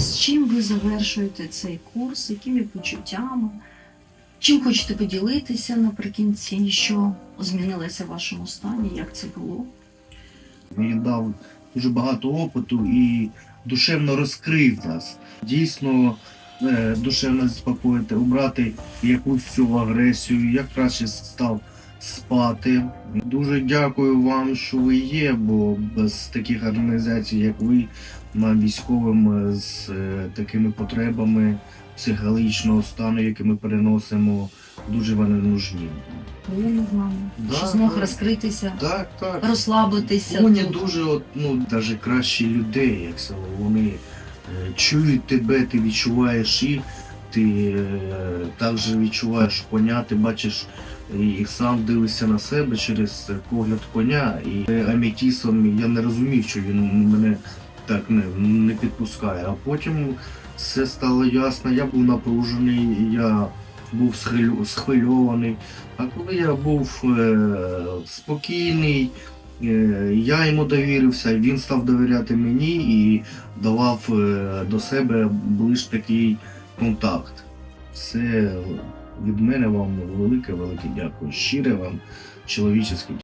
З чим ви завершуєте цей курс? Якими почуттями? Чим хочете поділитися наприкінці? Що змінилося в вашому стані? Як це було? Він дав дуже багато опиту і душевно розкрив нас. Дійсно, е, душевно заспокоїти, убрати якусь цю агресію, я краще став спати. Дуже дякую вам, що ви є, бо без таких організацій, як ви, нам військовим е, з е, такими потребами психологічного стану, які ми переносимо, дуже вони нужні. Було з? Да, що змог да. розкритися, Так, так. розслабитися. Вони тут? дуже, от, ну, кращі людей, як це вони е, чують тебе, ти відчуваєш їх, ти е, також відчуваєш коня, ти бачиш і сам дивишся на себе через погляд коня. І Амітісом я не розумів, що він мене так не, не підпускає. А потім все стало ясно, я був напружений, я був схвильований. А коли я був е, спокійний, е, я йому довірився, він став довіряти мені і давав е, до себе ближ такий контакт. Це від мене вам велике, велике дякую. Щире вам чоловічеське